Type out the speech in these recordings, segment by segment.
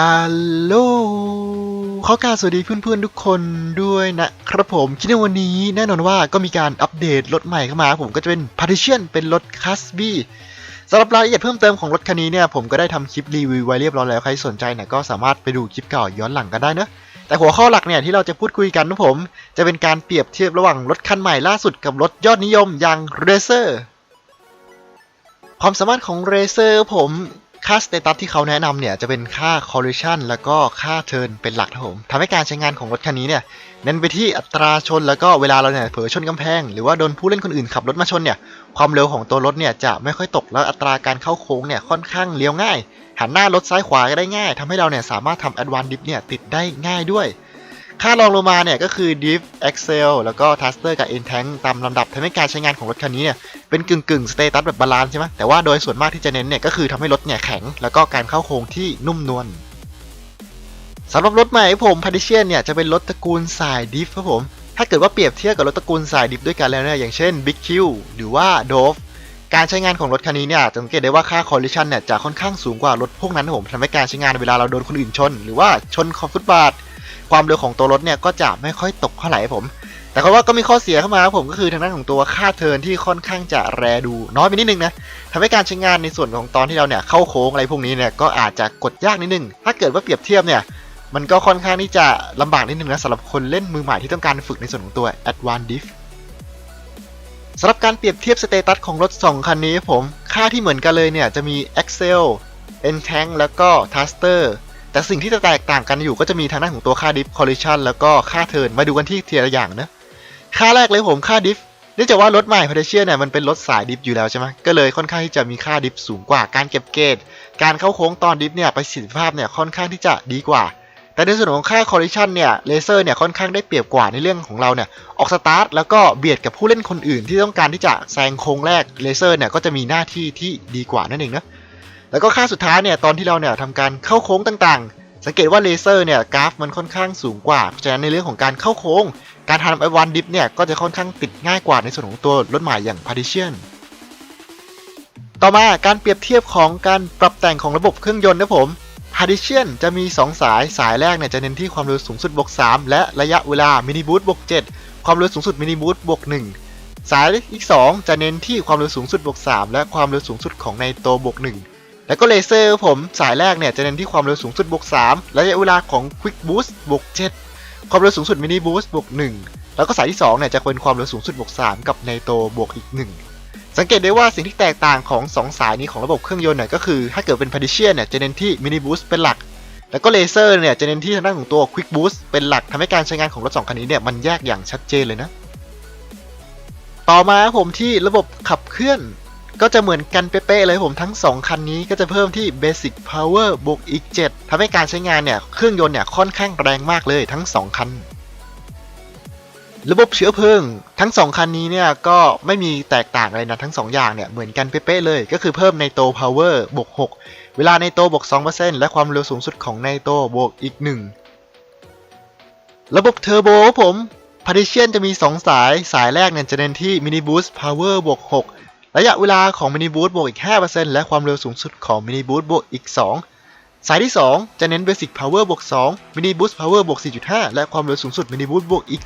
ฮัลโหลขอกรารสวัสดีเพื่อนๆทุกคนด้วยนะครับผมคลิปในวันนี้แน่นอนว่าก็มีการอัปเดตรถใหม่เข้ามา ผมก็จะเป็น Partition เป็นรถ c a s b สำหรับรายละเอียดเพิ่มเติมของรถคันนี้เนี่ยผมก็ได้ทำคลิปรีวิวไว้เรียบร้อยแล้วใครสนใจเนี่ยก็สามารถไปดูคลิปเก่าย้อนหลังกันได้เนะแต่หัวข้อหลักเนี่ยที่เราจะพูดคุยกันนะผม จะเป็นการเปรียบเทียบระหว่างรถคันใหม่ล่าสุดกับรถยอดนิยมอย่าง Racer ความสามารถของ Racer ผม ค่าสเตตัสที่เขาแนะนำเนี่ยจะเป็นค่า collision แล้วก็ค่า turn เป็นหลักครับผมทำให้การใช้งานของรถคันนี้เนี่ยเน้นไปที่อัตราชนแล้วก็เวลาเราเนี่ยเผลอชนกำแพง หรือว่าโดนผู้เล่นคนอื่นขับรถมาชนเนี่ยความเร็วของตัวรถเนี่ยจะไม่ค่อยตกแล้วอัตราการเข้าโค้งเนี่ยค่อนข้างเลี้ยวง่าย หันหน้ารถซ้ายขวาก็ได้ง่ายทำให้เราเนี่ยสามารถทำ advanced dip เนี่ยติดได้ง่ายด้วย ค่ารองลงมาเนี่ยก็คือ diff excel แล้วก็ thruster กับ entank ตามลำดับทำให้การใช้งานของรถคันนี้เนี่ยเป็นกึ่งกึ่งสเตตัสแบบบาลานซ์ใช่ไหมแต่ว่าโดยส่วนมากที่จะเน้นเนี่ยก็คือทำให้รถเนี่ยแข็ง แล้วก็การเข้าโค้งที่นุ่มนวลสำหรับรถใหม่ผม p a d i t i o n เนี่ยจะเป็นรถตระกูลสายดิฟครับผม ถ้าเกิดว่าเปรียบเทียบกับรถตระกูลสายดิฟด้วยกันแล้วเนี่ยอย่างเช่น Big Q หรือว่า Dove การใช้งานของรถคันนี้เนี่ยจะสังเกตได้ว่าค่า collision เนี่ยจะค่อนข้างสูงกว่ารถพวกนั้นครับผมทำให้การใช้งานเวลาเราโดนคนอื่นชน หรือว่าชนขอบฟุตบาท ความเร็วของตัวรถเนี่ยก็จะไม่ค่อยตกเท่าไหร่ผม แต่ก็ว่าก็มีข้อเสียเข้ามาครับผมก็คือทางด้านของตัวค่าเทิร์นที่ค่อนข้างจะแรดูน้อยไปนิดนึงนะทำให้การใช้งานในส่วนของตอนที่เราเนี่ยเข้าโค้งอะไรพวกนี้เนี่ยก็อาจจะกดยากนิดนึง ถ้าเกิดว่าเปรียบเทียบเนี่ยมันก็ค่อนข้างที่จะลำบากนิดนึงนะสำหรับคนเล่นมือใหม่ที่ต้องการฝึกในส่วนของตัว Advanced Diff สำหรับการเปรียบเทียบสเตตัสของรถ 2 คันนี้ผม ค่าที่เหมือนกันเลยเนี่ยจะมี Excel N Tank แล้วก็ Thruster แต่สิ่งที่จะแตกต่างกันอยู่ก็จะมีทางด้านของตัวค่าดิฟ collision แล้วก็ค่าเทิร์นมาดูกันที่ทีละอย่างนะค่าแรกเลยผมค่าดิฟเนื่องจากว่ารถใหม่ p a t r i c i a เนี่ยมันเป็นรถสายดิฟอยู่แล้วใช่ไหมก็เลยค่อนข้างที่จะมีค่าดิฟสูงกว่าการเก็บเกจการเข้าโค้งตอนดิฟเนี่ยประสิทธิภาพเนี่ยค่อนข้างที่จะดีกว่า แต่ในส่วนของค่า collision เนี่ยเลเซอร์เนี่ยค่อนข้างได้เปรียบกว่าในเรื่องของเราเนี่ยออกสตาร์ทแล้วก็เบียดกับผู้เล่นคนอื่นที่ต้องการที่จะแซงโค้งแรกเลเซอร์เนี่ยก็จะมีหน้าที่ที่ดีกว่านั่นเองนะ แล้วก็ค่าสุดท้ายเนี่ยตอนที่เราเนี่ยทำการเข้าโค้งต่างๆ สังเกตว่าเลเซอร์เนี่ยกราฟมันค่อนข้างสูงกว่า เพราะฉะนั้นในเรื่องของการเข้าโค้ง การทำไอวันดิฟเนี่ยก็จะค่อนข้างติดง่ายกว่าในส่วนของตัวรถใหม่อย่าง Partition ต่อมาการเปรียบเทียบของการปรับแต่งของระบบเครื่องยนต์นะผม Partition จะมี 2 สาย สายแรกเนี่ยจะเน้นที่ความเร็วสูงสุดบวก 3 และระยะเวลามินิบูทบวก 7 ความเร็วสูงสุดมินิบูทบวก 1 สายอีก 2 จะเน้นที่ความเร็วสูงสุดบวก 3 และความเร็วสูงสุดของในโตบวก 1 แล้วก็เลเซอร์ผมสายแรกเนี่ยจะเน้นที่ความเร็วสูงสุดบวก3ระยะเวลาของ Quick Boost บวก7ความเร็วสูงสุดมินิบูสต์บวก1แล้วก็สายที่2เนี่ยจะเป็นความเร็วสูงสุดบวก3กับในโตบวกอีก 1 สังเกตได้ว่าสิ่งที่แตกต่างของ 2 สายนี้ของระบบเครื่องยนต์เนี่ยก็คือ ถ้าเกิดเป็น Partition เนี่ยจะเน้นที่มินิบูสต์เป็นหลัก แล้วก็เลเซอร์เนี่ยจะเน้นที่ทางด้านของตัว Quick Boost เป็นหลักทำให้การใช้งานของรถ2คันนี้เนี่ยมันแยกอย่างชัดเจนเลยนะต่อมาผมที่ระบบขับเคลื่อน ก็จะเหมือนกันเป๊ะๆเลยผมทั้ง 2 คันนี้ก็จะเพิ่มที่ Basic Power บวกอีก 7ทำให้การใช้งานเนี่ย เครื่องยนต์เนี่ยค่อนข้างแรงมากเลยทั้ง 2 คัน ระบบเชื้อเพลิง ทั้ง 2 คันนี้เนี่ยก็ไม่มีแตกต่างเลยนะทั้ง 2 อย่างเนี่ยเหมือนกันเป๊ะๆเลย ก็คือเพิ่มในโต Power บวก 6 เวลาในโตบวก 2%และความเร็วสูงสุดของในโตบวกอีก 1 ระบบเทอร์โบผม Partition จะมี 2 สายสายแรกเนี่ยจะเน้นที่ Mini Boost Power บวก 6 ระยะเวลาของ Mini Boost บวกอีก 5%และความเร็วสูงสุดของ Mini Boost บวกอีก 2 สายที่ 2 จะเน้น Basic Power บวก2 Mini Boost Power บวก4.5 และความเร็วสูงสุด Mini Boost บวกอีก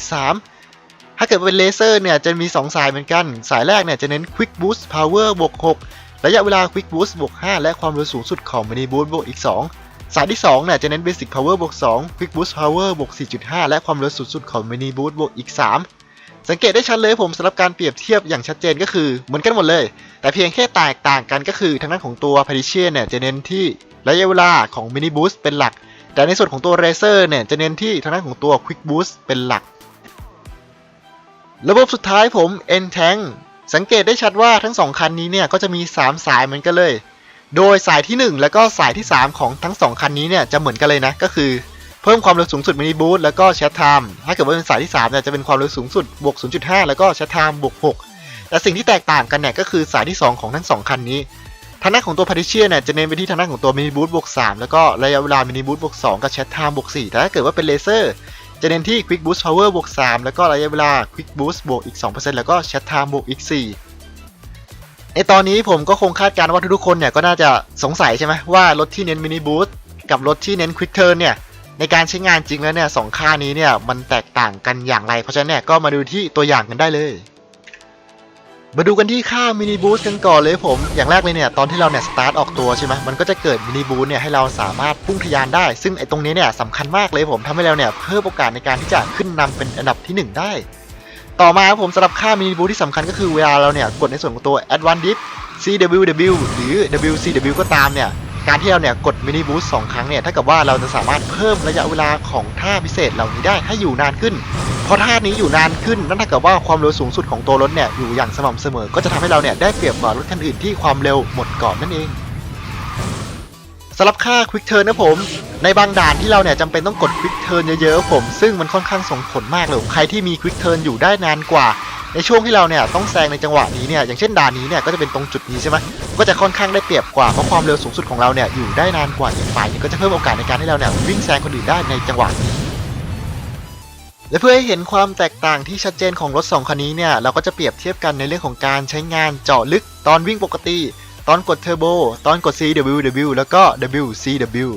3 ถ้าเกิดเป็นเลเซอร์เนี่ยจะมี 2 สายเหมือนกัน สายแรกเนี่ยจะเน้น Quick Boost Power บวก6ระยะเวลา Quick Boost บวก5และความเร็วสูงสุดของ Mini Boost บวกอีก 2สายที่2เนี่ยจะเน้น Basic Power บวก2 Quick Boost Power บวก4.5 และความเร็วสูงสุดของ Mini Boost บวกอีก 3 สังเกตได้ชัดเลยผมสำหรับการเปรียบเทียบอย่างชัดเจนก็คือเหมือนกันหมดเลย แต่เพียงแค่แตกต่างกันก็คือทางด้านของตัว Partition เนี่ยจะเน้นที่ระยะเวลาของ Mini Boost เป็นหลัก แต่ในส่วนของตัว Racer เนี่ยจะเน้นที่ทางด้านของตัว Quick Boost เป็นหลัก ระบบสุดท้ายผม N Tank สังเกตได้ชัดว่าทั้ง 2 คันนี้เนี่ยก็จะมี 3 สายเหมือนกันเลย โดยสายที่ 1 แล้วก็สายที่ 3 ของทั้ง 2 คันนี้เนี่ยจะเหมือนกันเลยนะก็คือ เพิ่มความเร็วสูงสุดมินิบูสแล้วก็แชทไทม์ถ้าเกิดว่าเป็นสายที่3เนี่ยจะเป็นความเร็วสูงสุดบวก 0.5 แล้วก็แชทไทม์บวก 6 แต่สิ่งที่แตกต่างกันเนี่ยก็คือสายที่ 2 ของทั้ง 2 คันนี้ทางด้านของตัว Partition เนี่ยจะเน้นไปที่ทางด้านของตัวมินิบูสบวก 3 แล้วก็ระยะเวลามินิบูสบวก 2 กับแชทไทม์บวก 4 แต่ถ้าเกิดว่าเป็นเลเซอร์จะเน้นที่ Quick Boost Power บวก 3 แล้วก็ระยะเวลา Quick Boost บวกอีก 2%แล้วก็แชทไทม์บวกอีก 4 ในตอนนี้ผมก็คงคาดการณ์ว่าทุกๆคนเนี่ยก็น่าจะสงสัยใช่ไหมว่ารถที่เน้นมินิบูสต์กับรถที่เน้น Quick Turn เนี่ย ในการใช้งานจริงแล้วเนี่ยสองค่านี้เนี่ยมันแตกต่างกันอย่างไร เพราะฉะนั้นเนี่ยก็มาดูที่ตัวอย่างกันได้เลย มาดูกันที่ค่ามินิบูสกันก่อนเลยผม อย่างแรกเลยเนี่ยตอนที่เราเนี่ยสตาร์ทออกตัวใช่ไหมมันก็จะเกิดมินิบูสเนี่ยให้เราสามารถพุ่งทะยานได้ ซึ่งไอ้ตรงนี้เนี่ยสำคัญมากเลยผมทำให้เราเนี่ยเพิ่มโอกาสในการที่จะขึ้นนำเป็นอันดับที่หนึ่งได้ ต่อมาครับผมสำหรับค่ามินิบูสที่สำคัญก็คือเวลาเราเนี่ยกดในส่วนของตัว Advanced Dip CWW หรือ WCW ก็ตามเนี่ย การที่เราเนี่ยกดมินิบูสสองครั้งเนี่ยถ้ากับว่าเราจะสามารถเพิ่มระยะเวลาของท่าพิเศษเหล่านี้ได้ให้อยู่นานขึ้นเพราะท่านี้อยู่นานขึ้นนั่นเท่ากับว่าความเร็วสูงสุดของตัวรถเนี่ยอยู่อย่างสม่ำเสมอ ก็จะทำให้เราเนี่ยได้เปรียบกว่ารถคันอื่นที่ความเร็วหมดก่อนนั่นเองสำหรับค่า Quick Turn นนะผมในบางด่านที่เราเนี่ยจำเป็นต้องกด Quick Turn เยอะๆผม ซึ่งมันค่อนข้างส่งผลมากเลย ใครที่มี Quick Turn อยู่ได้นานกว่า ในช่วงที่เราเนี่ยต้องแซงในจังหวะนี้เนี่ยอย่างเช่นด่านนี้เนี่ยก็จะเป็นตรงจุดนี้ใช่ไหมก็จะค่อนข้างได้เปรียบกว่าเพราะความเร็วสูงสุดของเราเนี่ยอยู่ได้นานกว่าอีกฝ่ายนึงก็จะเพิ่มโอกาสในการที่เราเนี่ยวิ่งแซงคนอื่นได้ในจังหวะนี้และเพื่อให้เห็นความแตกต่างที่ชัดเจนของรถ 2คันนี้เนี่ยเราก็จะเปรียบเทียบกันในเรื่องของการใช้งานเจาะลึกตอนวิ่งปกติ ตอนกดเทอร์โบตอนกด CWW แล้วก็ WCW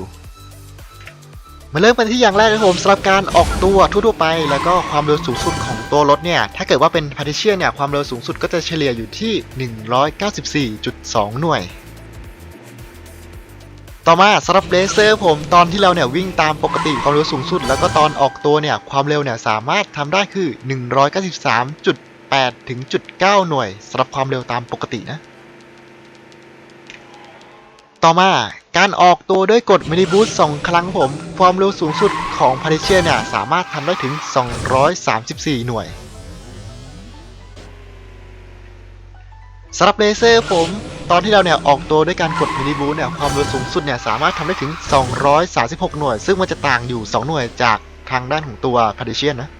มาเริ่มกันที่อย่างแรกนะครับผมสำหรับการออกตัวทั่วๆไป แล้วก็ความเร็วสูงสุดของ ตัวรถเนี่ย ถ้าเกิดว่าเป็นพา t ิเชียเนี่ย ความเร็วสูงสุดก็จะเฉลี่ยอยู่ที่ 194.2 หน่วย ต่อมาสำหรับเลเซอร์ผมตอนที่เราเนี่ยวิ่งตามปกติความเร็วสูงสุด แล้วก็ตอนออกตัวเนี่ย ความเร็วเนี่ยสามารถทำได้คือ 193.8 ถึง 9 หน่วยสำหรับความเร็วตามปกตินะ ต่อมา การออกตัวด้วยกดมินิบูสต์2ครั้งผม ความเร็วสูงสุดของพา t ิเชียเนี่ย สามารถทำได้ถึง 234 หน่วยสำหรับเลเซอร์ผม ตอนที่เราเนี่ย ออกตัวด้วยการกดมินิบูสต์เนี่ย ความเร็วสูงสุดเนี่ย สามารถทำได้ถึง 236 หน่วย ซึ่งมันจะต่างอยู่ 2 หน่วยจากทางด้านของตัวพา t ิเชียนะ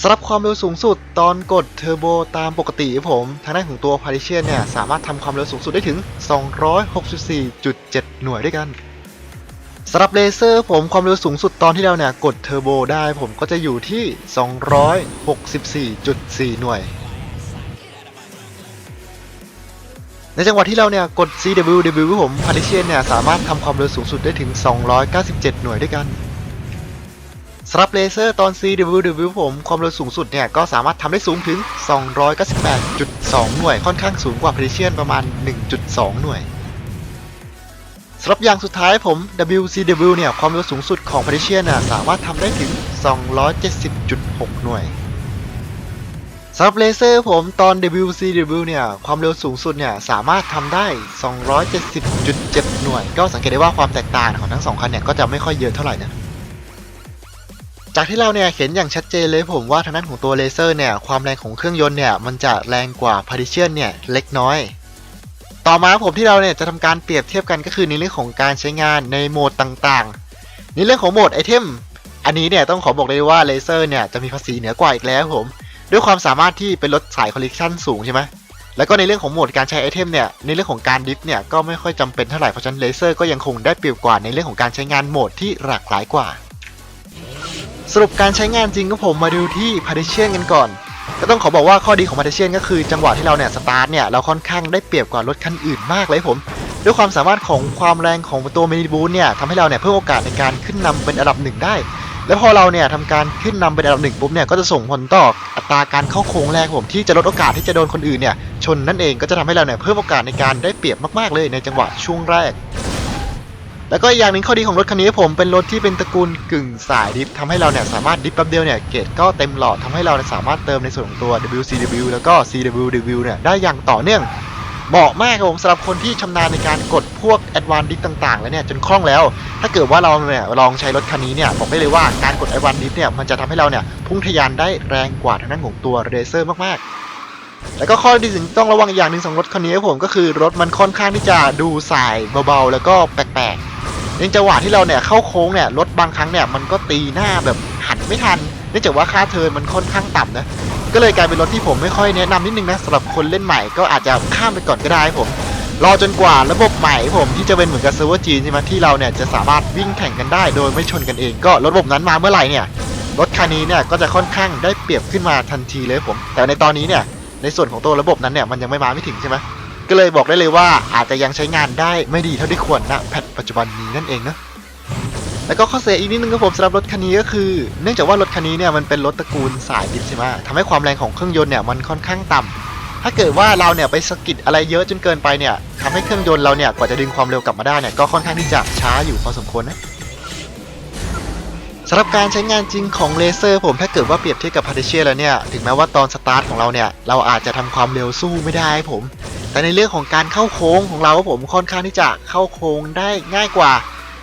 สำหรับความเร็วสูงสุดตอนกดเทอร์โบตามปกติผม ทางด้านของตัวพา t ิเชียนเนี่ย สามารถทำความเร็วสูงสุดได้ถึง 264.7 หน่วยด้วยกันสำหรับเลเซอร์ผมความเร็วสูงสุดตอนที่เราเนี่ย กดเทอร์โบได้ผมก็จะอยู่ที่ 264.4 หน่วย ในจังหวะที่เราเนี่ย กด CWW ผมพา t ิเชียนเนี่ย สามารถทำความเร็วสูงสุดได้ถึง 297 หน่วยด้วยกัน สำหรับเลเซอร์ตอน CWW ผม ความเร็วสูงสุดเนี่ย ก็สามารถทำได้สูงถึง 298.2 หน่วย ค่อนข้างสูงกว่าพา t ิเชียนประมาณ 1.2 หน่วยสำหรับอย่างสุดท้ายผม WCW เนี่ย ความเร็วสูงสุดของพา t ิเชียนน่สามารถทำได้ถึง 270.6 หน่วยสำหรับเลเซอร์ผมตอน WCW เนี่ย ความเร็วสูงสุดเนี่ย สามารถทำได้ 270.7 หน่วย ก็สังเกตได้ว่าความแตกต่างของทั้งสองคันเนี่ย ก็จะไม่ค่อยเยอะเท่าไหร่นะ จากที่เราเนี่ยเห็นอย่างชัดเจนเลยผมว่าทางด้านของตัวเลเซอร์เนี่ยความแรงของเครื่องยนต์เนี่ยมันจะแรงกว่าพา t ิเชียนเนี่ยเล็กน้อย ต่อมาผมที่เราเนี่ยจะทำการเปรียบเทียบกันก็คือในเรื่องของการใช้งานในโหมดต่างๆ ในเรื่องของโหมดไอเทมอันนี้เนี่ยต้องขอบอกเลยว่าเลเซอร์เนี่ยจะมีภาษีเหนือกว่าอีกแล้วผม ด้วยความสามารถที่เป็นรถสายคอลเลกชันสูงใช่ไหมแล้วก็ในเรื่องของโหมดการใช้ไอเทมเนี่ยในเรื่องของการดิฟเนี่ยก็ไม่ค่อยจำเป็นเท่าไหร่เพราะฉะนั้นเลเซอร์ก็ยังคงได้เปรียบกว่าในเรื่องของการใช้งานโหมดที่หลากหลายกว่า สรุปการใช้งานจริงก็ผมมาดูที่พา t ิเชียนกันก่อน ก็ต้องขอบอกว่าข้อดีของพา t ิเชียนก็คือจังหวะที่เราเนี่ยสตาร์ทเนี่ยเราค่อนข้างได้เปรียบกว่ารถคันอื่นมากเลยผม ด้วยความสามารถของความแรงของตัวมินิบูนเนี่ยทำให้เราเนี่ยเพิ่มโอกาสในการขึ้นนำเป็นอันดับหนึ่งได้ แล้วพอเราเนี่ยทำการขึ้นนำเป็นอันดับหนึ่งปุ๊บเนี่ยก็จะส่งผลต่ออัตราการเข้าโค้งแรกผมที่จะลดโอกาสที่จะโดนคนอื่นเนี่ยชนนั่นเองก็จะทำให้เราเนี่ยเพิ่มโอกาสในการได้เปรียบมากๆเลยในจังหวะช่วงแรก แล้วก็อย่างหนึ่งข้อดีของรถคันนี้ผมเป็นรถที่เป็นตระกูลกึ่งสายดิฟทำให้เราเนี่ยสามารถดิฟแป๊บเดียวเนี่ยเกรดก็เต็มหลอดทำให้เราเนี่ยสามารถเติมในส่วนของตัว WCW แล้วก็ CWW เนี่ยได้อย่างต่อเนื่องเหมาะมากครับผมสำหรับคนที่ชำนาญในการกดพวก Advanced Diff ต่างๆ แล้วเนี่ยจนคล่องแล้ว ถ้าเกิดว่าเราเนี่ยลองใช้รถคันนี้เนี่ยบอกได้เลยว่าการกด Advanced Diff เนี่ยมันจะทำให้เราเนี่ยพุ่งทะยานได้แรงกว่าทางด้านของตัว Racer มากๆแล้วก็ข้อที่สิ่งต้องระวังอย่างหนึ่งของรถคันนี้ผมก็คือรถมันค่อนข้างที่จะดูสายเบาๆ แล้วก็แปลกๆ ในจังหวะที่เราเนี่ยเข้าโค้งเนี่ยรถบางครั้งเนี่ยมันก็ตีหน้าแบบหันไม่ทันเนื่องจากว่าค่าเทิร์นมันค่อนข้างต่ำนะก็เลยกลายเป็นรถที่ผมไม่ค่อยแนะนำนิดนึงนะสำหรับคนเล่นใหม่ก็อาจจะข้ามไปก่อนก็ได้ผมรอจนกว่าระบบใหม่ผมที่จะเป็นเหมือนกับเซิร์ฟเวอร์จีนใช่ไหมที่เราเนี่ยจะสามารถวิ่งแข่งกันได้โดยไม่ชนกันเอง ก็ระบบนั้นมาเมื่อไหร่เนี่ยรถคันนี้เนี่ยก็จะค่อนข้างได้เปรียบขึ้นมาทันทีเลยผม แต่ในตอนนี้เนี่ยในส่วนของตัวระบบนั้นเนี่ยมันยังไม่มาไม่ถึงใช่ไหม ก็เลยบอกได้เลยว่าอาจจะยังใช้งานได้ไม่ดีเท่าที่ควรณแพทปัจจุบันนี้นั่นเองนะแล้วก็ข้อเสียอีกนิดนึงครับผมสำหรับรถคันนี้ก็คือ เนื่องจากว่ารถคันนี้เนี่ยมันเป็นรถตระกูลสายดิฟใช่ไหมทำให้ความแรงของเครื่องยนต์เนี่ยมันค่อนข้างต่ำถ้าเกิดว่าเราเนี่ยไปสกิดอะไรเยอะจนเกินไปเนี่ยทำให้เครื่องยนต์เราเนี่ยกว่าจะดึงความเร็วกลับมาได้เนี่ยก็ค่อนข้างที่จะช้าอยู่พอสมควรนะสำหรับการใช้งานจริงของเลเซอร์ผมถ้าเกิดว่าเปรียบเทียบกับพาร์เชียแล้วเนี่ยถึงแม้ว่าตอนสตาร์ทของเราเนี่ยเราอาจจะทำความเร็วสู้ไม่ได้ผม แต่ในเรื่องของการเข้าโค้งของเราผมค่อนข้างที่จะเข้าโค้งได้ง่ายกว่า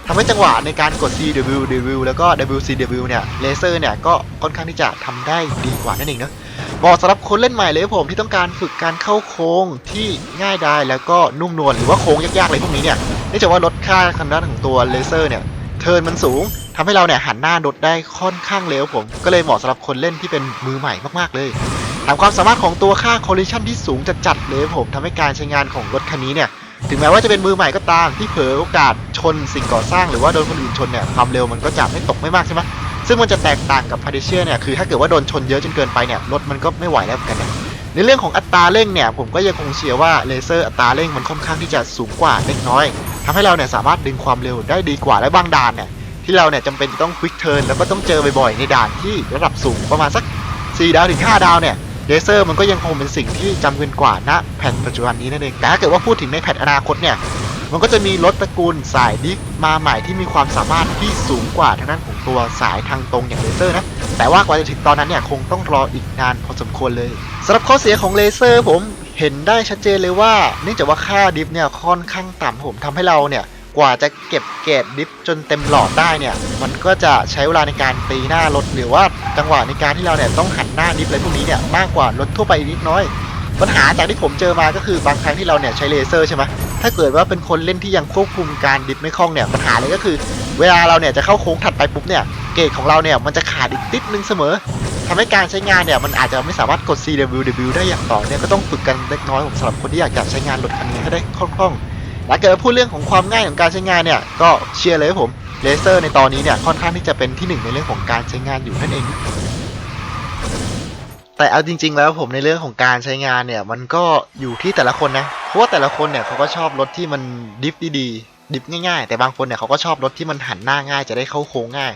ทำให้จังหวะในการกด CW W แล้วก็ WCW เนี่ยเลเซอร์เนี่ยก็ค่อนข้างที่จะทำได้ดีกว่านั่นเองเนอะเหมาะสำหรับคนเล่นใหม่เลยผมที่ต้องการฝึกการเข้าโค้งที่ง่ายได้แล้วก็นุ่มนวลหรือว่าโค้งยากๆอะไรพวกนี้เนี่ยเนื่องจากว่าลดค่าคันด้านของตัวเลเซอร์เนี่ยเทิร์นมันสูงทำให้เราเนี่ยหันหน้ารถได้ค่อนข้างเร็วผม ก็เลยเหมาะสำหรับคนเล่นที่เป็นมือใหม่มากๆเลย ถามความสามารถของตัวค่า collision ที่สูงจัดๆเลยผมทำให้การใช้งานของรถคันนี้เนี่ยถึงแม้ว่าจะเป็นมือใหม่ก็ตามที่เผลอโอกาสชนสิ่งก่อสร้างหรือว่าโดนคนอื่นชนเนี่ยความเร็วมันก็จะไม่ตกไม่มากใช่ไหมซึ่งมันจะแตกต่างกับพา d เชียเนี่ยคือถ้าเกิดว่าโดนชนเยอะจนเกินไปเนี่ยรถมันก็ไม่ไหวแล้วเหมือนกันในเรื่องของอัตราเร่งเนี่ยผมก็ยังคงเชียร์ว่าเลเซอร์อัตราเร่งมันค่อนข้างที่จะสูงกว่าเล็กน้อยทำให้เราเนี่ยสามารถดึงความเร็วได้ดีกว่าและบางด่านเนี่ยที่เราเนี่ยจำเป็นต้องควิกเทิร์นแล้วก็ต้องเจอบ่อยๆในด่านที่ระดับสูงประมาณสัก4ดาวถึง5ดาวเนี่ย เลเซอร์มันก็ยังคงเป็นสิ่งที่จำเป็นกว่าณแผ่นปัจจุบันนี้นั่นเองแต่ถ้าเกิดว่าพูดถึงในแผ่นอนาคตเนี่ยมันก็จะมีรถตระกูลสายดิฟมาใหม่ที่มีความสามารถที่สูงกว่าทางด้านของตัวสายทางตรงอย่างเลเซอร์นะ แต่ว่ากว่าจะถึงตอนนั้นเนี่ยคงต้องรออีกนานพอสมควรเลยสำหรับข้อเสียของเลเซอร์ผมเห็นได้ชัดเจนเลยว่าเนื่องจากว่าค่าดิฟเนี่ยค่อนข้างต่ำผมทำให้เราเนี่ย กว่าจะเก็บเกรดดิฟจนเต็มหลอดได้เนี่ย มันก็จะใช้เวลาในการตีหน้ารถหรือว่าจังหวะในการที่เราเนี่ยต้องหันหน้าดิฟอะไรพวกนี้เนี่ยมากกว่ารถทั่วไปนิดน้อย ปัญหาจากที่ผมเจอมาก็คือบางครั้งที่เราเนี่ยใช้เลเซอร์ใช่ไหมถ้าเกิดว่าเป็นคนเล่นที่ยังควบคุมการดิฟไม่คล่องเนี่ยปัญหาเลยก็คือ เวลาเราเนี่ยจะเข้าโค้งถัดไปปุ๊บเนี่ยเกรดของเราเนี่ยมันจะขาดอีกติดนึงเสมอทำให้การใช้งานเนี่ยมันอาจจะไม่สามารถกด CWW ได้อย่างต่อเนี่ยก็ต้องฝึกกันเล็กน้อยผมสำหรับคนที่อยากจะใช้งานรถคันนี้ให้ได้คล่องๆ และเกิดพูดเรื่องของความง่ายของการใช้งานเนี่ยก็เชียร์เลยผมเลเซอร์ในตอนนี้เนี่ยค่อนข้างที่จะเป็นที่หนึ่งในเรื่องของการใช้งานอยู่นั่นเอง แต่เอาจริง ๆ แล้วผมในเรื่องของการใช้งานเนี่ยมันก็อยู่ที่แต่ละคนนะเพราะว่าแต่ละคนเนี่ยเขาก็ชอบรถที่มันดิฟดีๆดิฟง่ายๆ แต่บางคนเนี่ยเขาก็ชอบรถที่มันหันหน้าง่ายจะได้เข้าโค้งง่าย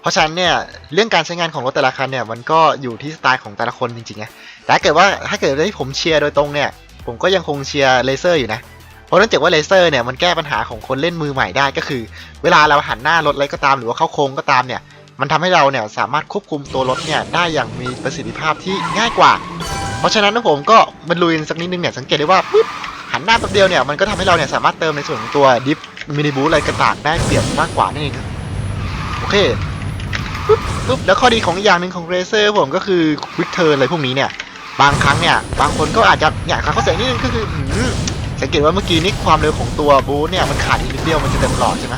เพราะฉะนั้นเนี่ยเรื่องการใช้งานของรถแต่ละคันเนี่ยมันก็อยู่ที่สไตล์ของแต่ละคนจริงๆนะแต่ถ้าเกิดว่าถ้าเกิดได้ผมเชียร์โดยตรงเนี่ยผมก็ยังคงเชียร์เลเซอร์อยู่นะ เพราะเนื่องจากว่าเลเซอร์เนี่ยมันแก้ปัญหาของคนเล่นมือใหม่ได้ก็คือ เวลาเราหันหน้ารถอะไรก็ตามหรือว่าเข้าโค้งก็ตามเนี่ยมันทำให้เราเนี่ยสามารถควบคุมตัวรถเนี่ยได้อย่างมีประสิทธิภาพที่ง่ายกว่า เพราะฉะนั้นนะผมก็บรรลุยสักนิดนึงเนี่ยสังเกตได้ว่าปุ๊บหันหน้าแป๊บเดียวเนี่ยมันก็ทำให้เราเนี่ยสามารถเติมในส่วนของตัวดิฟมินิบูอะไรต่างๆได้เปรียบมากกว่านั่นเองโอเคปุ๊บปุ๊บแล้วข้อดีของอย่างหนึ่งของเรเซอร์ผมก็คือควิกเทิร์นอะไรพวกนี้เนี่ยบางครั้งเนี่ยบางคนก็อาจจะอยากเข้าใจนิดนึงก็คือ สังเกตว่าเมื่อกี้นี่ความเร็วของตัวบูธเนี่ยมันขาดอีกนิดเดียวมันจะเต็มหลอดใช่ไหม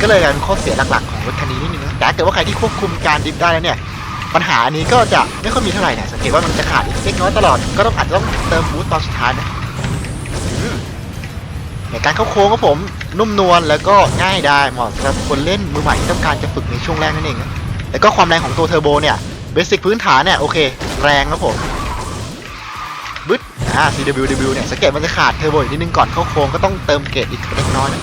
ก็เลยกลายเป็นข้อเสียหลักๆของรถคันนี้นิดนึงแต่ถ้าเกิดว่าใครที่ควบคุมการดิฟได้แล้วเนี่ยปัญหาอันนี้ก็จะไม่ค่อยมีเท่าไหร่นะสังเกตว่ามันจะขาดอีกเล็กน้อยตลอดก็ต้องอาจจะต้องเติมบูสต์ตอนสุดท้ายนะในการเข้าโค้งของผมนุ่มนวลแล้วก็ง่ายได้เหมาะสำหรับคนเล่นมือใหม่ที่ต้องการจะฝึกในช่วงแรกนั่นเองแล้วก็ความแรงของตัวเทอร์โบเนี่ยเบสิกพื้นฐานเนี่ยโอเค แรงครับผม บึ๊ดอ่า CWW เนี่ยสังเกตมันจะขาดเทอร์โบอีกนิดนึงก่อนเข้าโค้งก็ต้องเติมเกรดอีกเล็กน้อยนะ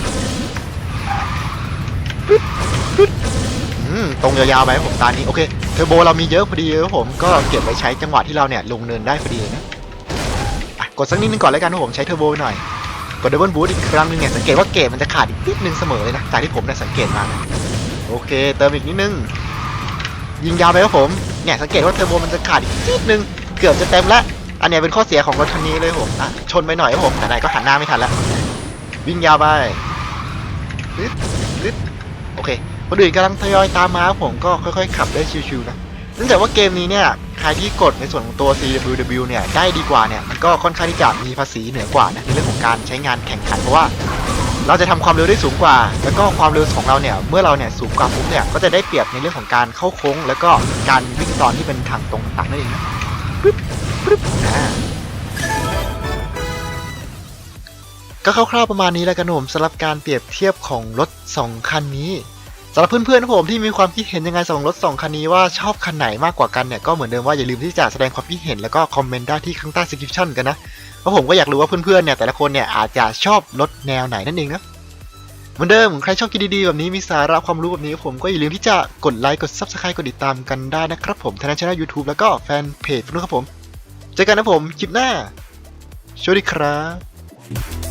อืมตรงยาวๆไปผมตานี้โอเคเทอร์โบเรามีเยอะพอดีครับผมก็เก็บไว้ใช้จังหวะที่เราเนี่ยลงเนินได้พอดีนะกดสักนิดนึงก่อนแล้วกันครับผมใช้เทอร์โบหน่อยกดดับเบิลบูทอีกครั้งหนึงเนี่ยสังเกตว่าเกจมันจะขาดอีกนิดนึงเสมอเลยนะจากที่ผมเนี่ยสังเกตมานะโอเค เติมอีกนิดนึงยิงยาวไปครับผมเนี่ยสังเกตว่าเทอร์โบมันจะขาดอีกนิดนึงเกือบจะเต็มละ อันเนี้ยเป็นข้อเสียของรถคันนี้เลยผมอะชนไปหน่อยครับผมแต่ไหนก็หันหน้าไม่ทันและวิ่งยาวไปปึ๊ดปึ๊ดโอเคคนอื่นกำลังทยอยตามมาผมก็ค่อยๆ ขับได้ชิวๆนะเนื่องจากว่าเกมนี้เนี่ยใครที่กดในส่วนของตัว CWW เนี่ยได้ดีกว่าเนี่ยมันก็ค่อนข้างที่จะมีภาษีเหนือกว่านะในเรื่องของการใช้งานแข่งขันเพราะว่าเราจะทำความเร็วได้สูงกว่า แล้วก็ความเร็วของเราเนี่ยเมื่อเราเนี่ยสูงกว่าปุ๊บเนี่ยก็จะได้เปรียบในเรื่องของการเข้าโค้ง แล้วก็การวิ่งตอนที่เป็นทางตรงต่างนั่นเองนะปึ๊บ ปึ๊บอ่าก็คร่าวๆประมาณนี้แล้วกันผมสำหรับการเปรียบเทียบของรถสองคันนี้สำหรับเพื่อนๆผมที่มีความคิดเห็นยังไงสำหรับรถสองคันนี้ว่าชอบคันไหนมากกว่ากันเนี่ยก็เหมือนเดิมว่าอย่าลืมที่จะแสดงความคิดเห็นแล้วก็คอมเมนต์ได้ที่ข้างใต้ description กันนะเพราะผมก็อยากรู้ว่าเพื่อนๆเนี่ยแต่ละคนเนี่ยอาจจะชอบรถแนวไหนนั่นเองนะเหมือนเดิมใครชอบกินดีๆแบบนี้มีสาระความรู้แบบนี้ผมก็อย่าลืมที่จะกดไลค์กด subscribe กดติดตามกันได้นะครับผมทั้งช่อง YouTube แล้วก็แฟนเพจด้วยครับผม เจอกันนะผมคลิปหน้าสวัสดีครับ